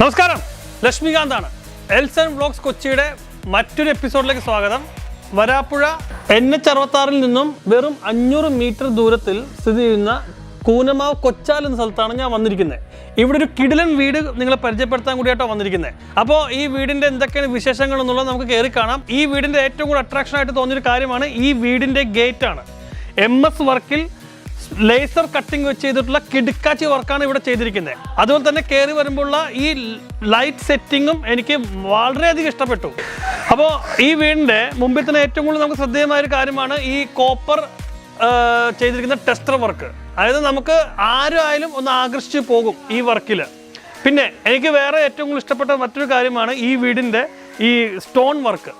നമസ്കാരം. ലക്ഷ്മികാന്താണ്. എൽസൺ വ്ലോഗ്സ് കൊച്ചിയുടെ മറ്റൊരു എപ്പിസോഡിലേക്ക് സ്വാഗതം. വരാപ്പുഴ എൻ എച്ച് അറുപത്താറിൽ നിന്നും വെറും അഞ്ഞൂറ് മീറ്റർ ദൂരത്തിൽ സ്ഥിതി ചെയ്യുന്ന കൂനമാവ് കൊച്ചാൽ എന്ന സ്ഥലത്താണ് ഞാൻ വന്നിരിക്കുന്നത്. ഇവിടെ ഒരു കിടിലൻ വീട് നിങ്ങളെ പരിചയപ്പെടുത്താൻ കൂടിയായിട്ടോ വന്നിരിക്കുന്നത്. അപ്പോൾ ഈ വീടിന്റെ എന്തൊക്കെയാണ് വിശേഷങ്ങൾ എന്നുള്ളത് നമുക്ക് കയറി കാണാം. ഈ വീടിന്റെ ഏറ്റവും കൂടുതൽ അട്രാക്ഷൻ ആയിട്ട് തോന്നിയൊരു കാര്യമാണ് ഈ വീടിന്റെ ഗേറ്റാണ് എം എസ് വർക്കിൽ ലേസർ കട്ടിംഗ് വെച്ച് ചെയ്തിട്ടുള്ള കിടുക്കാച്ചി വർക്കാണ് ഇവിടെ ചെയ്തിരിക്കുന്നത്. അതുപോലെ തന്നെ കയറി വരുമ്പോഴുള്ള ഈ ലൈറ്റ് സെറ്റിങ്ങും എനിക്ക് വളരെയധികം ഇഷ്ടപ്പെട്ടു. അപ്പോൾ ഈ വീടിന്റെ മുമ്പിൽ തന്നെ ഏറ്റവും കൂടുതൽ നമുക്ക് ശ്രദ്ധേയമായ ഒരു കാര്യമാണ് ഈ കോപ്പർ ചെയ്തിരിക്കുന്ന ടെസ്റ്റർ വർക്ക് അതായത് നമുക്ക് ആരായാലും ഒന്ന് ആകർഷിച്ച് പോകും ഈ വർക്കിൽ പിന്നെ എനിക്ക് വേറെ ഏറ്റവും കൂടുതൽ ഇഷ്ടപ്പെട്ട മറ്റൊരു കാര്യമാണ് ഈ വീടിന്റെ ഈ സ്റ്റോൺ വർക്ക്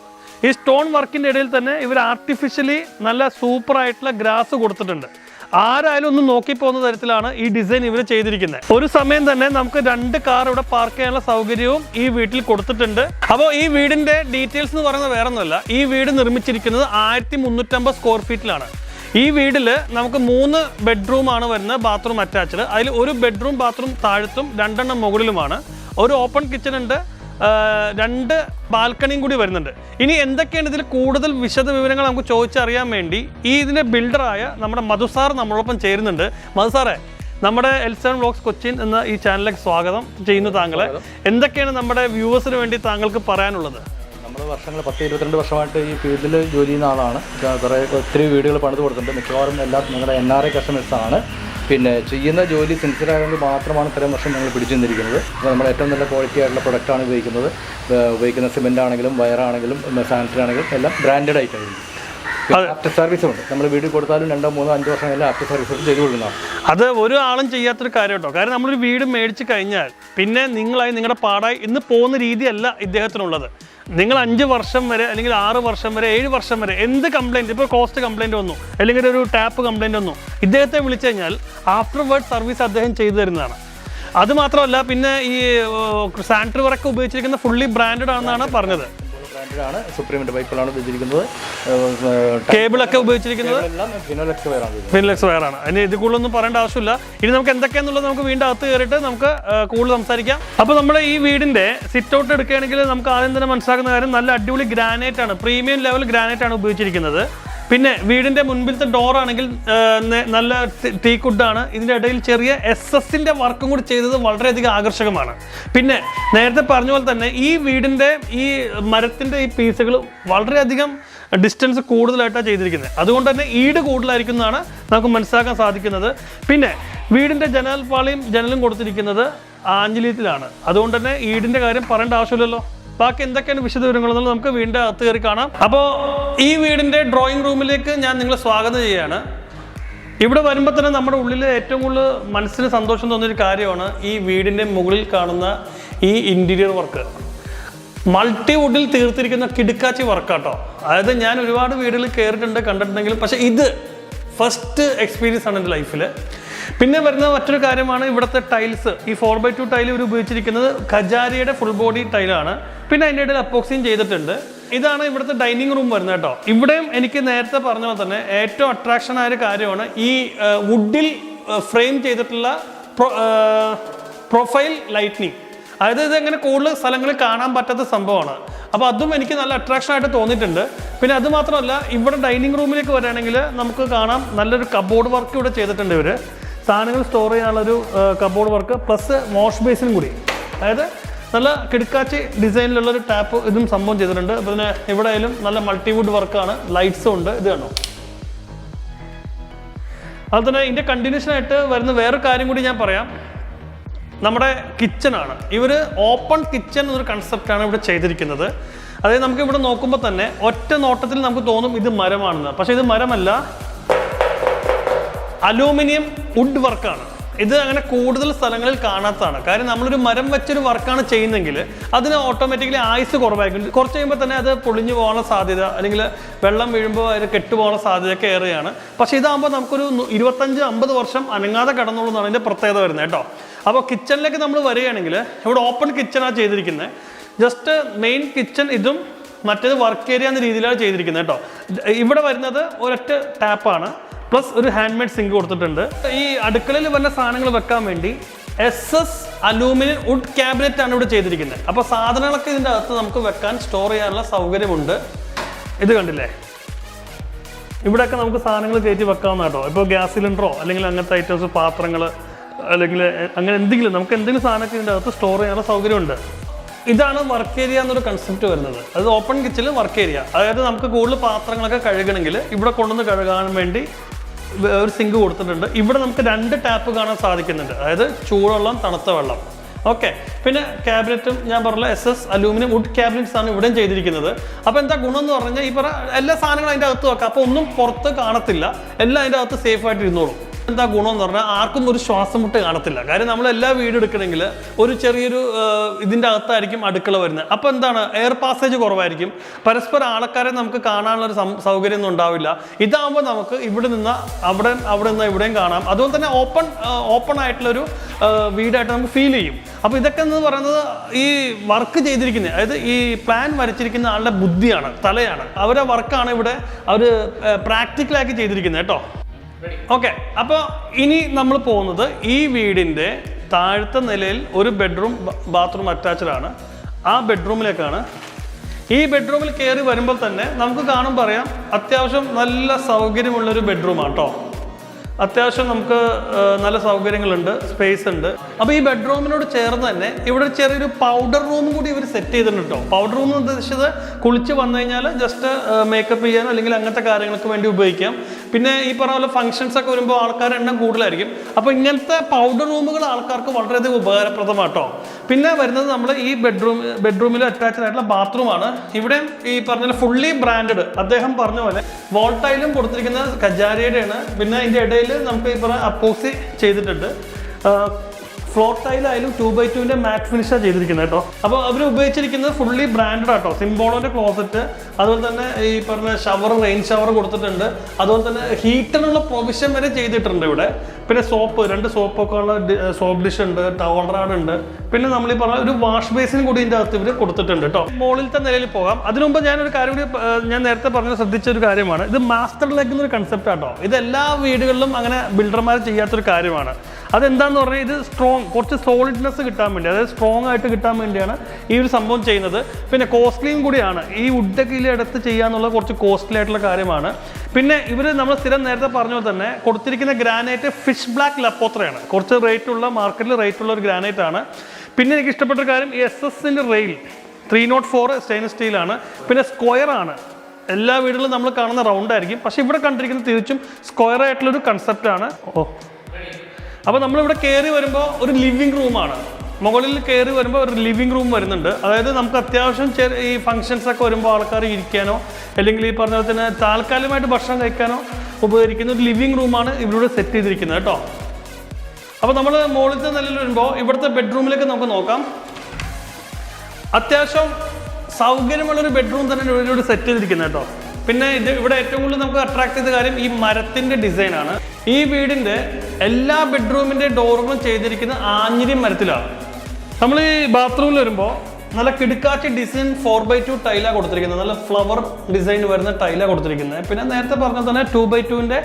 ഈ സ്റ്റോൺ വർക്കിന്റെ ഇടയിൽ തന്നെ ഇവർ ആർട്ടിഫിഷ്യലി നല്ല സൂപ്പറായിട്ടുള്ള ഗ്രാസ് കൊടുത്തിട്ടുണ്ട്. ആരായാലും ഒന്ന് നോക്കി പോകുന്ന തരത്തിലാണ് ഈ ഡിസൈൻ ഇവർ ചെയ്തിരിക്കുന്നത്. ഒരു സമയം തന്നെ നമുക്ക് രണ്ട് കാർ ഇവിടെ പാർക്ക് ചെയ്യാനുള്ള സൗകര്യവും ഈ വീട്ടിൽ കൊടുത്തിട്ടുണ്ട്. അപ്പോൾ ഈ വീടിന്റെ ഡീറ്റെയിൽസ് എന്ന് പറയുന്നത് വേറെ ഒന്നുമല്ല ഈ വീട് നിർമ്മിച്ചിരിക്കുന്നത് ആയിരത്തി മുന്നൂറ്റമ്പത് സ്ക്വയർ ഫീറ്റിലാണ് ഈ വീട്ടിൽ നമുക്ക് മൂന്ന് ബെഡ്റൂം ആണ് വരുന്നത് ബാത്റൂം അറ്റാച്ച്ഡ് അതിൽ ഒരു ബെഡ്റൂം ബാത്റൂം താഴത്തും രണ്ടെണ്ണം മുകളിലുമാണ്. ഒരു ഓപ്പൺ കിച്ചൺ ഉണ്ട് രണ്ട് ബാൽക്കണിയും കൂടി വരുന്നുണ്ട്. ഇനി എന്തൊക്കെയാണ് ഇതിൽ കൂടുതൽ വിശദ വിവരങ്ങൾ നമുക്ക് ചോദിച്ചറിയാൻ വേണ്ടി ഈ ഇതിന്റെ ബിൽഡറായ നമ്മുടെ മധുസാർ നമ്മളോടൊപ്പം ചേരുന്നുണ്ട്. മധുസാറെ നമ്മുടെ എൽസൺ വ്ലോഗ്സ് കൊച്ചിൻ എന്ന ഈ ചാനലിലേക്ക് സ്വാഗതം ചെയ്യുന്നു താങ്കളെ. എന്തൊക്കെയാണ് നമ്മുടെ വ്യൂവേഴ്സിന് വേണ്ടി താങ്കൾക്ക് പറയാനുള്ളത്? നമ്മൾ വർഷങ്ങൾ പത്ത് ഇരുപത്തിരണ്ട് വർഷമായിട്ട് ഈ ഫീൽഡിൽ ജോലി ചെയ്യുന്ന ആളാണ്. കുറേ ഒത്തിരി വീടുകൾ പണിത് കൊടുത്തിട്ടുണ്ട്. മിക്കവാറും എല്ലാ നിങ്ങളുടെ എൻ ആർ ഐ കസ്റ്റമേഴ്സാണ് പിന്നെ ചെയ്യുന്ന ജോലി സിൻസിയർ മാത്രമാണ് ഇത്രയും വർഷം ഞങ്ങൾ പിടിച്ചു അപ്പോൾ നമ്മൾ ഏറ്റവും നല്ല ക്വാളിറ്റി ആയിട്ടുള്ള പ്രൊഡക്റ്റാണ് ഉപയോഗിക്കുന്നത്. ഉപയോഗിക്കുന്ന സിമെന്റ് ആണെങ്കിലും വയറാണെങ്കിലും സാനിറ്ററി ആണെങ്കിലും എല്ലാം ബ്രാൻഡഡ് ആയിട്ടായിരിക്കും. ആഫ്റ്റർ സർവീസും ഉണ്ട്. നമ്മൾ വീട് കൊടുത്താലും രണ്ടോ മൂന്നോ അഞ്ചോ വർഷം എല്ലാം ആഫ്റ്റർ സർവീസ് ചെയ്തു കൊടുക്കുന്നതാണ് അത് ഒരു ആളും ചെയ്യാത്തൊരു കാര്യം കേട്ടോ കാരണം നമ്മളൊരു വീട് മേടിച്ച് കഴിഞ്ഞാൽ പിന്നെ നിങ്ങളായി നിങ്ങളുടെ പാടായി ഇന്ന് പോകുന്ന രീതിയല്ല ഇദ്ദേഹത്തിനുള്ളത്. നിങ്ങൾ അഞ്ച് വർഷം വരെ അല്ലെങ്കിൽ ആറ് വർഷം വരെ ഏഴ് വർഷം വരെ എന്ത് കംപ്ലൈന്റ് ഇപ്പോൾ കോസ്റ്റ് കംപ്ലൈന്റ് വന്നു. അല്ലെങ്കിൽ ഒരു ടാപ്പ് കംപ്ലൈന്റ് വന്നു. ഇദ്ദേഹത്തെ വിളിച്ചു കഴിഞ്ഞാൽ ആഫ്റ്റർ വേർഡ് സർവീസ് അദ്ദേഹം ചെയ്തു തരുന്നതാണ്. അത് മാത്രമല്ല പിന്നെ ഈ സാനിറ്ററി വർക്ക് ഉപയോഗിച്ചിരിക്കുന്ന ഫുള്ളി ബ്രാൻഡഡ് ആണെന്നാണ് പറഞ്ഞത്. ബ്രാൻഡാണ് സുപ്രീമിന്റെ പൈപ്പുകളാണ് ഉപയോഗിച്ചിരിക്കുന്നത്. കേബിളൊക്കെ ഉപയോഗിച്ചിരിക്കുന്നത്? ഫിനോലക്സ് ഫിനോലെക്സ് വയറാണ് ഫിൻലെക്സ് വയറാണ്. അതിന് ഇത് കൂടുതലൊന്നും പറയേണ്ട ആവശ്യമില്ല. ഇനി നമുക്ക് എന്തൊക്കെയാന്നുള്ളത് നമുക്ക് വീണ്ടും അകത്ത് കയറിയിട്ട് നമുക്ക് കൂടുതൽ സംസാരിക്കാം. അപ്പോൾ നമ്മുടെ ഈ വീടിന്റെ സിറ്റ് ഔട്ട് എടുക്കുകയാണെങ്കിൽ നമുക്ക് ആദ്യം തന്നെ മനസ്സിലാക്കുന്ന കാര്യം നല്ല അടിപൊളി ഗ്രാനൈറ്റ് ആണ് പ്രീമിയം ലെവൽ ഗ്രാനൈറ്റ് ആണ് ഉപയോഗിച്ചിരിക്കുന്നത്. പിന്നെ വീടിന്റെ മുൻപിലത്തെ നെ- നല്ല ടീ ആണ് ഇതിന്റെ ഇടയിൽ ചെറിയ എസ് എസിന്റെ വർക്കും കൂടി ചെയ്തത് വളരെയധികം ആകർഷകമാണ്. പിന്നെ നേരത്തെ പറഞ്ഞ പോലെ തന്നെ ഈ വീടിന്റെ ഈ മരത്തിന്റെ ഈ പീസുകൾ വളരെയധികം ഡിസ്റ്റൻസ് കൂടുതലായിട്ടാണ് ചെയ്തിരിക്കുന്നത്. അതുകൊണ്ട് തന്നെ ഈട് കൂടുതലായിരിക്കും എന്നാണ് നമുക്ക് മനസ്സിലാക്കാൻ സാധിക്കുന്നത്. പിന്നെ വീടിന്റെ ജനൽ പാളിയും ജനലും കൊടുത്തിരിക്കുന്നത് ആഞ്ജലീയത്തിലാണ്. അതുകൊണ്ട് തന്നെ ഈടിന്റെ കാര്യം പറയേണ്ട ആവശ്യമില്ലല്ലോ. ബാക്കി എന്തൊക്കെയാണ് വിശദ വിവരങ്ങളെന്നുള്ളത് നമുക്ക് വീണ്ടും അകത്ത് കയറി കാണാം. അപ്പോൾ ഈ വീടിന്റെ ഡ്രോയിങ് റൂമിലേക്ക് ഞാൻ നിങ്ങളെ സ്വാഗതം ചെയ്യുകയാണ്. ഇവിടെ വരുമ്പോൾ തന്നെ നമ്മുടെ ഉള്ളിൽ ഏറ്റവും കൂടുതൽ മനസ്സിന് സന്തോഷം തോന്നിയൊരു കാര്യമാണ് ഈ വീടിന്റെ മുകളിൽ കാണുന്ന ഈ ഇന്റീരിയർ വർക്ക് മൾട്ടി വുഡിൽ തീർത്തിരിക്കുന്ന കിടുക്കാച്ചി വർക്കാട്ടോ അതായത് ഞാൻ ഒരുപാട് വീടുകളിൽ കയറിയിട്ടുണ്ട് കണ്ടിട്ടുണ്ടെങ്കിലും പക്ഷേ ഇത് ഫസ്റ്റ് എക്സ്പീരിയൻസ് ആണ് എന്റെ ലൈഫിൽ പിന്നെ വരുന്ന മറ്റൊരു കാര്യമാണ് ഇവിടുത്തെ ടൈൽസ് ഈ ഫോർ ബൈ ടു ടൈൽ ഇവർ ഉപയോഗിച്ചിരിക്കുന്നത് ഖജാരിയുടെ ഫുൾ ബോഡി ടൈലാണ് പിന്നെ അതിന്റെ ഇടയിൽ അപ്പോക്സിയും ചെയ്തിട്ടുണ്ട്. ഇതാണ് ഇവിടുത്തെ ഡൈനിങ് റൂം വരുന്നത് കേട്ടോ. ഇവിടെയും എനിക്ക് നേരത്തെ പറഞ്ഞ പോലെ തന്നെ ഏറ്റവും അട്രാക്ഷൻ ആയ ഒരു കാര്യമാണ് ഈ വുഡിൽ ഫ്രെയിം ചെയ്തിട്ടുള്ള പ്രൊഫൈൽ ലൈറ്റ്നിങ് അതായത് എങ്ങനെ കൂടുതൽ സ്ഥലങ്ങളിൽ കാണാൻ പറ്റാത്ത സംഭവമാണ്. അപ്പോൾ അതും എനിക്ക് നല്ല അട്രാക്ഷൻ ആയിട്ട് തോന്നിയിട്ടുണ്ട്. പിന്നെ അത് മാത്രമല്ല ഇവിടെ ഡൈനിങ് റൂമിലേക്ക് വരികയാണെങ്കിൽ നമുക്ക് കാണാം നല്ലൊരു കബോർഡ് വർക്ക് ഇവിടെ ചെയ്തിട്ടുണ്ട് ഇവർ സാധനങ്ങൾ സ്റ്റോർ ചെയ്യാനുള്ളൊരു കബോർഡ് വർക്ക് പ്ലസ് വാഷ് ബേസിനും കൂടി. അതായത് നല്ല കിടക്കാച്ചി ഡിസൈനിലുള്ളൊരു ടാപ്പ് ഇതും സംഭവം ചെയ്തിട്ടുണ്ട്. അപ്പോൾ പിന്നെ ഇവിടെ ആയാലും നല്ല മൾട്ടിവുഡ് വർക്കാണ് ലൈറ്റ്സും ഉണ്ട്. ഇത് കണ്ടോ? അതുപോലെ തന്നെ ഇതിന്റെ കണ്ടിന്യൂഷൻ ആയിട്ട് വരുന്ന വേറൊരു കാര്യം കൂടി ഞാൻ പറയാം. നമ്മുടെ കിച്ചണാണ് ഇവർ ഓപ്പൺ കിച്ചൺ എന്നൊരു കൺസെപ്റ്റാണ് ഇവിടെ ചെയ്തിരിക്കുന്നത്. അതായത് നമുക്ക് ഇവിടെ നോക്കുമ്പോൾ തന്നെ ഒറ്റ നോട്ടത്തിൽ നമുക്ക് തോന്നും ഇത് മരമാണെന്ന്. പക്ഷേ ഇത് മരമല്ല. അലൂമിനിയം വുഡ് വർക്കാണ്. ഇത് അങ്ങനെ കൂടുതൽ സ്ഥലങ്ങളിൽ കാണാത്തതാണ്. കാര്യം നമ്മളൊരു മരം വെച്ചൊരു വർക്കാണ് ചെയ്യുന്നതെങ്കിൽ അതിന് ഓട്ടോമാറ്റിക്കലി ആയുസ് കുറവായിരിക്കും. കുറച്ച് കഴിയുമ്പോൾ തന്നെ അത് പൊളിഞ്ഞു പോകാനുള്ള സാധ്യത അല്ലെങ്കിൽ വെള്ളം വീഴുമ്പോൾ അത് കെട്ടുപോകാനുള്ള സാധ്യതയൊക്കെ ഏറെയാണ്. പക്ഷേ ഇതാകുമ്പോൾ നമുക്കൊരു ഇരുപത്തഞ്ച് അമ്പത് വർഷം അനങ്ങാതെ കിടന്നുള്ളൂ എന്നാണ് ഇതിന്റെ പ്രത്യേകത വരുന്നത് കേട്ടോ. അപ്പോൾ കിച്ചണിലേക്ക് നമ്മൾ വരികയാണെങ്കിൽ ഇവിടെ ഓപ്പൺ കിച്ചണാണ് ചെയ്തിരിക്കുന്നത് ജസ്റ്റ് മെയിൻ കിച്ചൺ ഇതും മറ്റേത് വർക്ക് ഏരിയ എന്ന രീതിയിലാണ് ചെയ്തിരിക്കുന്നത് കേട്ടോ. ഇവിടെ വരുന്നത് ഒരൊറ്റ ടാപ്പാണ് പ്ലസ് ഒരു ഹാൻഡ് മെയ്ഡ് സിങ്ക് കൊടുത്തിട്ടുണ്ട്. ഈ അടുക്കളയിൽ വരുന്ന സാധനങ്ങൾ വെക്കാൻ വേണ്ടി S S aluminium wood cabinet ആണ് ഇവിടെ ചെയ്തിരിക്കുന്നത്. അപ്പോൾ സാധനങ്ങളൊക്കെ ഇതിന്റെ അകത്ത് നമുക്ക് വെക്കാൻ സ്റ്റോർ ചെയ്യാനുള്ള സൗകര്യമുണ്ട്. ഇത് കണ്ടില്ലേ? ഇവിടെയൊക്കെ നമുക്ക് സാധനങ്ങൾ കയറ്റി വെക്കാവുന്ന കേട്ടോ. ഇപ്പോൾ ഗ്യാസ് സിലിണ്ടറോ അല്ലെങ്കിൽ അങ്ങനത്തെ ഐറ്റംസ് പാത്രങ്ങൾ അല്ലെങ്കിൽ അങ്ങനെ എന്തെങ്കിലും നമുക്ക് എന്തെങ്കിലും സാധനമൊക്കെ ഇതിന്റെ അകത്ത് സ്റ്റോർ ചെയ്യാനുള്ള സൗകര്യമുണ്ട്. ഇതാണ് വർക്ക് ഏരിയ എന്നൊരു കൺസെപ്റ്റ് വരുന്നത്. അത് ഓപ്പൺ കിച്ചണിൽ വർക്ക് ഏരിയ അതായത് നമുക്ക് കൂടുതൽ പാത്രങ്ങളൊക്കെ കഴുകണമെങ്കിൽ ഇവിടെ കൊണ്ടുവന്ന് കഴുകാൻ വേണ്ടി ഒരു സിങ്ക് കൊടുത്തിട്ടുണ്ട്. ഇവിടെ നമുക്ക് രണ്ട് ടാപ്പ് കാണാൻ സാധിക്കുന്നുണ്ട്. അതായത് ചൂടുവെള്ളം തണുത്ത വെള്ളം. ഓക്കെ പിന്നെ ക്യാബിനറ്റും ഞാൻ പറഞ്ഞ S S aluminium wood cabinets ആണ് ഇവിടെയും ചെയ്തിരിക്കുന്നത്. അപ്പോൾ എന്താ ഗുണം എന്ന് പറഞ്ഞാൽ ഈ പറ എല്ലാ സാധനങ്ങളും അതിന്റെ അകത്ത് വെക്കാം. അപ്പോൾ ഒന്നും പുറത്ത് കാണത്തില്ല. എല്ലാം അതിന്റെ അകത്ത് സേഫായിട്ട് ഇരുന്നോളും. എന്താ ഗുണം എന്ന് പറഞ്ഞാൽ ആർക്കും ഒരു ശ്വാസം മുട്ട് കാണത്തില്ല. കാര്യം നമ്മൾ എല്ലാ വീട് എടുക്കണമെങ്കിൽ ഒരു ചെറിയൊരു ഇതിന്റെ അകത്തായിരിക്കും അടുക്കള വരുന്നത്. അപ്പോൾ എന്താണ്? എയർ പാസേജ് കുറവായിരിക്കും. പരസ്പരം ആൾക്കാരെ നമുക്ക് കാണാനുള്ള ഒരു ഉണ്ടാവില്ല. ഇതാകുമ്പോൾ നമുക്ക് ഇവിടെ നിന്ന് അവിടെ അവിടെ നിന്ന് ഇവിടെയും കാണാം. അതുപോലെ തന്നെ ഓപ്പൺ ഓപ്പൺ ആയിട്ടുള്ളൊരു വീടായിട്ട് നമുക്ക് ഫീൽ ചെയ്യും. അപ്പോൾ ഇതൊക്കെ എന്ന് പറയുന്നത് ഈ വർക്ക് ചെയ്തിരിക്കുന്നത് അതായത് ഈ പ്ലാൻ വരച്ചിരിക്കുന്ന ആളുടെ ബുദ്ധിയാണ് തലയാണ്. അവരെ വർക്കാണ് ഇവിടെ അവർ പ്രാക്ടിക്കലാക്കി ചെയ്തിരിക്കുന്നത് കേട്ടോ. ഓക്കെ അപ്പോൾ ഇനി നമ്മൾ പോകുന്നത് ഈ വീടിന്റെ താഴത്തെ നിലയിൽ ഒരു ബെഡ്റൂം ബാത്റൂം അറ്റാച്ച്ഡ് ആണ്. ആ ബെഡ്റൂമിലേക്കാണ് ഈ ബെഡ്റൂമിൽ കയറി വരുമ്പോൾ തന്നെ നമുക്ക് കാണും പറയാം അത്യാവശ്യം നല്ല സൗകര്യമുള്ളൊരു ബെഡ്റൂമാണ് കേട്ടോ അത്യാവശ്യം നമുക്ക് നല്ല സൗകര്യങ്ങളുണ്ട് സ്പേസ് ഉണ്ട്. അപ്പോൾ ഈ ബെഡ്റൂമിനോട് ചേർന്ന് തന്നെ ഇവിടെ ചെറിയൊരു പൗഡർ റൂം കൂടി ഇവർ സെറ്റ് ചെയ്തിട്ടുണ്ട് കേട്ടോ പൗഡർ റൂം എന്ന് ഉദ്ദേശിച്ചത് കുളിച്ച് വന്നു കഴിഞ്ഞാൽ ജസ്റ്റ് മേക്കപ്പ് ചെയ്യാനോ അല്ലെങ്കിൽ അങ്ങനത്തെ കാര്യങ്ങൾക്ക് വേണ്ടി ഉപയോഗിക്കാം. പിന്നെ ഈ പറഞ്ഞ പോലെ ഫംഗ്ഷൻസ് ഒക്കെ വരുമ്പോൾ ആൾക്കാരുടെ എണ്ണം കൂടുതലായിരിക്കും. അപ്പോൾ ഇങ്ങനത്തെ പൗഡർ റൂമുകൾ ആൾക്കാർക്ക് വളരെയധികം ഉപകാരപ്രദമാട്ടോ. പിന്നെ വരുന്നത് നമ്മൾ ഈ ബെഡ്റൂം ബെഡ്റൂമിൽ അറ്റാച്ച്ഡ് ആയിട്ടുള്ള ബാത്റൂമാണ് ഇവിടെ ഈ പറഞ്ഞ ഫുള്ളി ബ്രാൻഡഡ് അദ്ദേഹം പറഞ്ഞ പോലെ വോൾട്ടൈലും കൊടുത്തിരിക്കുന്നത് കജാരിയുടെയാണ്. പിന്നെ ഇതിന്റെ ഇടയിൽ നമുക്ക് ഈ പറഞ്ഞ അപ്പോസി ചെയ്തിട്ടുണ്ട്. ഫ്ലോർ ടൈലായാലും ടു ബൈ ടുവിന്റെ മാറ്റ് ഫിനിഷാണ് ചെയ്തിരിക്കുന്നത് കേട്ടോ. അപ്പോൾ അവർ ഉപയോഗിച്ചിരിക്കുന്നത് ഫുള്ളി ബ്രാൻഡഡ് ആട്ടോ. സിംബോളോന്റെ ക്ലോസറ്റ് അതുപോലെ തന്നെ ഈ പറഞ്ഞ ഷവർ റെയിൻ ഷവർ കൊടുത്തിട്ടുണ്ട്. അതുപോലെ തന്നെ ഹീറ്ററിനുള്ള പ്രൊവിഷൻ വരെ ചെയ്തിട്ടുണ്ട് ഇവിടെ. പിന്നെ സോപ്പ് രണ്ട് സോപ്പൊക്കെ ഉള്ള സോപ്പ് ഡിഷ് ഉണ്ട് ടവൽ റാഡ് ഉണ്ട്. പിന്നെ നമ്മൾ ഈ പറഞ്ഞ ഒരു വാഷ് ബേസിനും കൂടി ഇതിന്റെ അകത്ത് ഇവർ കൊടുത്തിട്ടുണ്ട് കേട്ടോ. മുകളിലത്തെ നിലയിൽ പോകാം. അതിനുമുമ്പ് ഞാനൊരു കാര്യം കൂടി ഞാൻ നേരത്തെ പറഞ്ഞ ശ്രദ്ധിച്ച ഒരു കാര്യമാണ്. ഇത് മാസ്റ്റർ ലെഗ് എന്നൊരു കൺസെപ്റ്റ് ആട്ടോ. ഇത് എല്ലാ വീടുകളിലും അങ്ങനെ ബിൽഡർമാർ ചെയ്യാത്തൊരു കാര്യമാണ്. അതെന്താന്ന് പറഞ്ഞാൽ ഇത് സ്ട്രോങ് കുറച്ച് സോളിഡ്നെസ് കിട്ടാൻ വേണ്ടി അതായത് സ്ട്രോങ് ആയിട്ട് കിട്ടാൻ വേണ്ടിയാണ് ഈ ഒരു സംഭവം ചെയ്യുന്നത്. പിന്നെ കോസ്റ്റ്ലിയും കൂടിയാണ്. ഈ വുഡൊക്കെ ഇതിൽ എടുത്ത് ചെയ്യാന്നുള്ളത് കുറച്ച് കോസ്റ്റ്ലി ആയിട്ടുള്ള കാര്യമാണ്. പിന്നെ ഇവർ നമ്മൾ സ്ഥിരം നേരത്തെ പറഞ്ഞ പോലെ തന്നെ കൊടുത്തിരിക്കുന്ന ഗ്രാനൈറ്റ് ഫിഷ് ബ്ലാക്ക് ലപ്പോത്രയാണ് കുറച്ച് റേറ്റ് ഉള്ള മാർക്കറ്റിൽ റേറ്റ് ഉള്ള ഒരു ഗ്രാനൈറ്റ് ആണ്. പിന്നെ എനിക്ക് ഇഷ്ടപ്പെട്ട കാര്യം എസ് എസിന്റെ rail three nought four stainless സ്റ്റീലാണ് പിന്നെ സ്ക്വയർ ആണ്. എല്ലാ വീടുകളിലും നമ്മൾ കാണുന്ന റൗണ്ട് ആയിരിക്കും. പക്ഷെ ഇവിടെ കണ്ടിരിക്കുന്നത് തിരിച്ചും സ്ക്വയർ ആയിട്ടുള്ളൊരു കൺസെപ്റ്റാണ് ഓ അപ്പോൾ നമ്മളിവിടെ കയറി വരുമ്പോൾ ഒരു ലിവിങ് റൂമാണ് മുകളിൽ കയറി വരുമ്പോൾ ഒരു ലിവിങ് റൂം വരുന്നുണ്ട്. അതായത് നമുക്ക് അത്യാവശ്യം ഈ ഫംഗ്ഷൻസ് ഒക്കെ വരുമ്പോൾ ആൾക്കാർ ഇരിക്കാനോ അല്ലെങ്കിൽ ഈ പറഞ്ഞ പോലെ തന്നെ താൽക്കാലികമായിട്ട് ഭക്ഷണം കഴിക്കാനോ ഉപകരിക്കുന്ന ഒരു ലിവിങ് റൂമാണ് ഇവിടെ സെറ്റ് ചെയ്തിരിക്കുന്നത് കേട്ടോ. അപ്പോൾ നമ്മൾ മുകളിലത്തെ നിലയിൽ വരുമ്പോൾ ഇവിടുത്തെ ബെഡ്റൂമിലേക്ക് നമുക്ക് നോക്കാം. അത്യാവശ്യം സൗകര്യമുള്ളൊരു ബെഡ്റൂം തന്നെ ഇവിടെ സെറ്റ് ചെയ്തിരിക്കുന്നത് കേട്ടോ. പിന്നെ ഇത് ഇവിടെ ഏറ്റവും കൂടുതൽ നമുക്ക് അട്രാക്ട് ചെയ്ത കാര്യം ഈ മരത്തിന്റെ ഡിസൈനാണ് ഈ വീടിന്റെ എല്ലാ ബെഡ്റൂമിന്റെ ഡോറുകളും ചെയ്തിരിക്കുന്ന ആഞ്ഞിരി മരത്തിലാണ്. നമ്മൾ ഈ ബാത്റൂമിൽ വരുമ്പോൾ നല്ല കിടുക്കാച്ചി ഡിസൈൻ ഫോർ ബൈ ടു ടൈലാണ് കൊടുത്തിരിക്കുന്നത്. നല്ല ഫ്ലവർ ഡിസൈൻ വരുന്ന ടൈലാണ് കൊടുത്തിരിക്കുന്നത്. പിന്നെ നേരത്തെ പറഞ്ഞ തന്നെ ടു ബൈ ടുവിന്റെ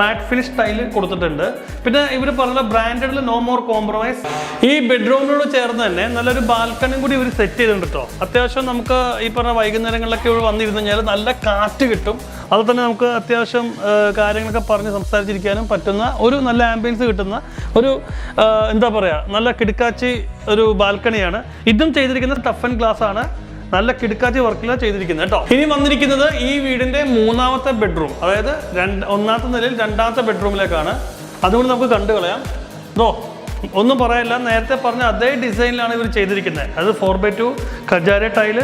മാറ്റ് ഫിനിഷ് ടൈൽ കൊടുത്തിട്ടുണ്ട്. പിന്നെ ഇവർ പറഞ്ഞ ബ്രാൻഡഡിൽ നോ മോർ കോംപ്രമൈസ് ഈ ബെഡ്റൂമിനോട് ചേർന്ന് തന്നെ നല്ലൊരു ബാൽക്കണിയും കൂടി ഇവർ സെറ്റ് ചെയ്തിട്ടുണ്ട് കേട്ടോ അത്യാവശ്യം നമുക്ക് ഈ പറഞ്ഞ വൈകുന്നേരങ്ങളിലൊക്കെ വന്നിരുന്നു കഴിഞ്ഞാൽ നല്ല കാറ്റ് കിട്ടും. അതുപോലെ തന്നെ നമുക്ക് അത്യാവശ്യം കാര്യങ്ങളൊക്കെ പറഞ്ഞ് സംസാരിച്ചിരിക്കാനും പറ്റുന്ന ഒരു നല്ല ആംബിയൻസ് കിട്ടുന്ന ഒരു എന്താ പറയുക നല്ല കിടക്കാച്ചി ഒരു ബാൽക്കണിയാണ്. ഇതും ചെയ്തിരിക്കുന്ന ടഫ് ആൻഡ് ഗ്ലാസ് ആണ് നല്ല കിടക്കാച്ചി വർക്കിലാണ് ചെയ്തിരിക്കുന്നത് കേട്ടോ. ഇനി വന്നിരിക്കുന്നത് ഈ വീടിന്റെ മൂന്നാമത്തെ ബെഡ്റൂം അതായത് രണ്ട് ഒന്നാമത്തെ നിലയിൽ രണ്ടാമത്തെ ബെഡ്റൂമിലേക്കാണ് അതുകൊണ്ട് നമുക്ക് കണ്ടുകളയാം. ഇതോ ഒന്നും പറയല്ല. നേരത്തെ പറഞ്ഞ അതേ ഡിസൈനിലാണ് ഇവർ ചെയ്തിരിക്കുന്നത്. അത് four by two Kajaria tile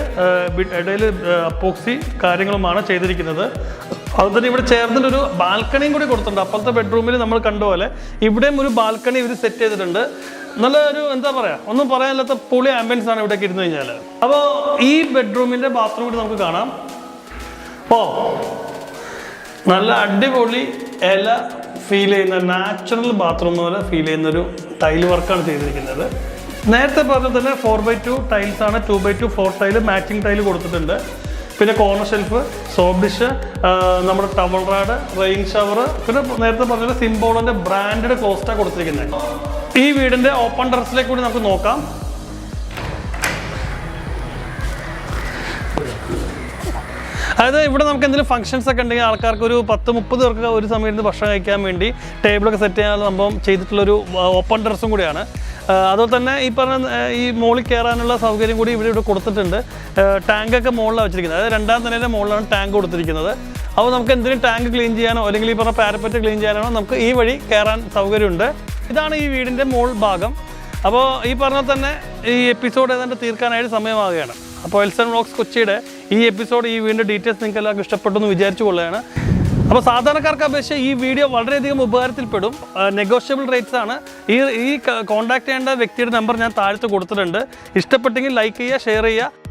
ഇടയിൽ അപ്പോക്സി കാര്യങ്ങളുമാണ് ചെയ്തിരിക്കുന്നത്. അത് തന്നെ ഇവിടെ ചേർന്നിട്ടൊരു ബാൽക്കണിയും കൂടി കൊടുത്തിട്ടുണ്ട്. അപ്പുറത്തെ ബെഡ്റൂമിൽ നമ്മൾ കണ്ട പോലെ ഇവിടെയും ഒരു ബാൽക്കണി ഇവർ സെറ്റ് ചെയ്തിട്ടുണ്ട്. നല്ല ഒരു എന്താ പറയാ ഒന്നും പറയാനില്ലാത്ത പൊളി ആംബിയൻസ് ആണ് ഇവിടേക്ക് ഇരുന്ന് കഴിഞ്ഞാൽ അപ്പോൾ ഈ ബെഡ്റൂമിന്റെ ബാത്റൂം കൂടി നമുക്ക് കാണാം. ഓ നല്ല അടിപൊളി ഇല ഫീൽ ചെയ്യുന്ന നാച്ചുറൽ ബാത്റൂം പോലെ ഫീൽ ചെയ്യുന്ന ഒരു ടൈൽ വർക്കാണ് ചെയ്തിരിക്കുന്നത്. നേരത്തെ പറഞ്ഞ തന്നെ ഫോർ ബൈ ടു ടൈൽസ് ആണ് two by two four tile matching tile കൊടുത്തിട്ടുണ്ട്. പിന്നെ കോർണർ ഷെൽഫ് സോപ്പ് ഡിഷ് നമ്മുടെ ടവൽ റാഡ് റെയിൻ ഷവർ പിന്നെ നേരത്തെ പറഞ്ഞ സിംബോളിന്റെ ബ്രാൻഡഡ് കോസ്റ്റാണ് കൊടുത്തിരിക്കുന്നത്. ഈ വീടിന്റെ ഓപ്പൺ ടെറസിലേക്ക് കൂടി നമുക്ക് നോക്കാം. അതായത് ഇവിടെ നമുക്ക് എന്തെങ്കിലും ഫംഗ്ഷൻസ് ഒക്കെ ഉണ്ടെങ്കിൽ ആൾക്കാർക്ക് ഒരു പത്ത് മുപ്പത് പേർക്ക് ഒരു സമയം ഇരുന്ന് ഭക്ഷണം കഴിക്കാൻ വേണ്ടി ടേബിളൊക്കെ സെറ്റ് ചെയ്യാനുള്ള സംഭവം ചെയ്തിട്ടുള്ളൊരു ഓപ്പൺ ടെറസും കൂടിയാണ്. അതുപോലെ തന്നെ ഈ പറഞ്ഞ ഈ മോളിൽ കയറാനുള്ള സൗകര്യം കൂടി ഇവിടെ ഇവിടെ കൊടുത്തിട്ടുണ്ട്. ടാങ്കൊക്കെ മുകളിലാണ് വെച്ചിരിക്കുന്നത്. അതായത് രണ്ടാം തന്നെ മുകളിലാണ് ടാങ്ക് കൊടുത്തിരിക്കുന്നത്. അപ്പോൾ നമുക്ക് എന്തെങ്കിലും ടാങ്ക് ക്ലീൻ ചെയ്യാനോ അല്ലെങ്കിൽ ഈ പറഞ്ഞ പാരപ്പറ്റ് ക്ലീൻ ചെയ്യാനോ നമുക്ക് ഈ വഴി കയറാൻ സൗകര്യമുണ്ട്. ഇതാണ് ഈ വീടിന്റെ മുകൾ ഭാഗം. അപ്പോൾ ഈ പറഞ്ഞ തന്നെ ഈ എപ്പിസോഡ് ഏതാണ്ട് തീർക്കാനായിട്ട് സമയമാവുകയാണ്. അപ്പോൾ എൽസൺ വ്ളോഗ്സ് കൊച്ചിയുടെ ഈ എപ്പിസോഡ് ഈ വീണ്ടും ഡീറ്റെയിൽസ് നിങ്ങൾക്ക് എല്ലാവർക്കും ഇഷ്ടപ്പെട്ടു എന്ന് വിചാരിച്ചു കൊള്ളുകയാണ്. അപ്പോൾ സാധാരണക്കാർക്ക് അപേക്ഷിച്ച് ഈ വീഡിയോ വളരെയധികം ഉപകാരത്തിൽപ്പെടും. നെഗോഷ്യബിൾ റേറ്റ്സ് ആണ്. ഈ ഈ കോൺടാക്ട് ചെയ്യേണ്ട വ്യക്തിയുടെ നമ്പർ ഞാൻ താഴത്ത് കൊടുത്തിട്ടുണ്ട്. ഇഷ്ടപ്പെട്ടെങ്കിൽ ലൈക്ക് ചെയ്യുക ഷെയർ ചെയ്യുക.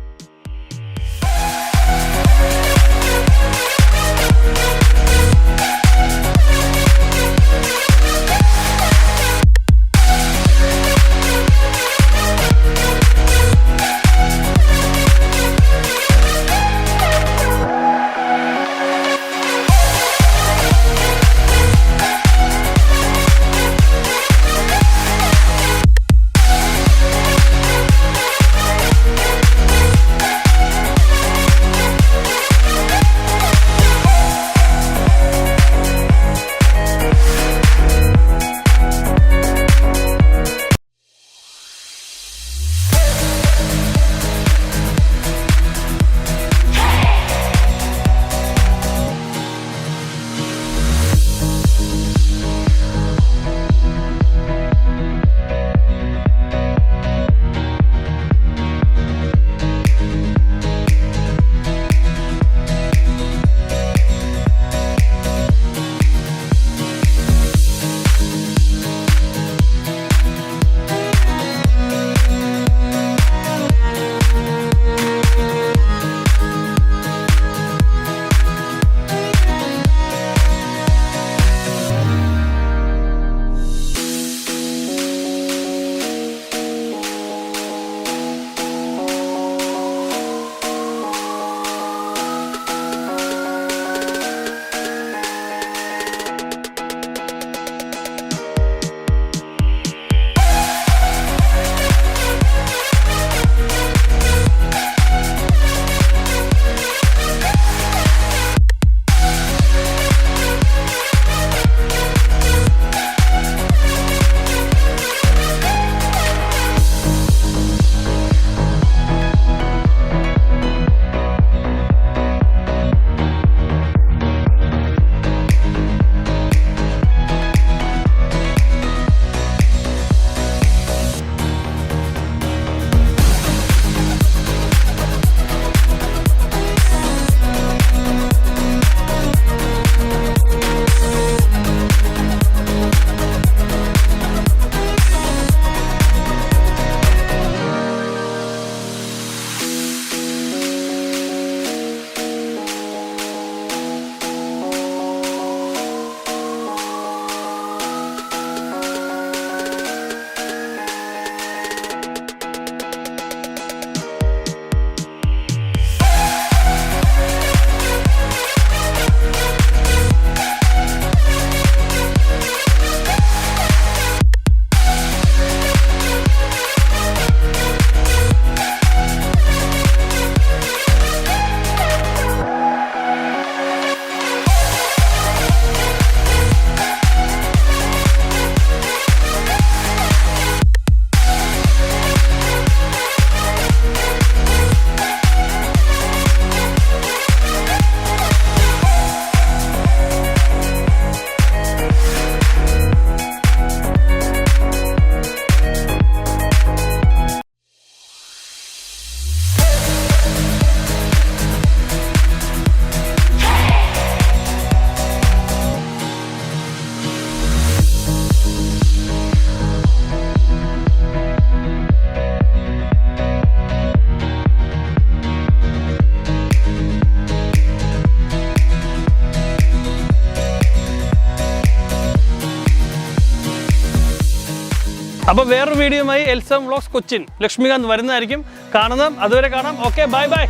അപ്പോൾ വേറൊരു വീഡിയോയുമായി എൽസം വ്ളോഗ്സ് കൊച്ചിൻ ലക്ഷ്മികാന്ത് വരുന്നതായിരിക്കും. കാണുന്നത് അതുവരെ കാണാം. Okay bye bye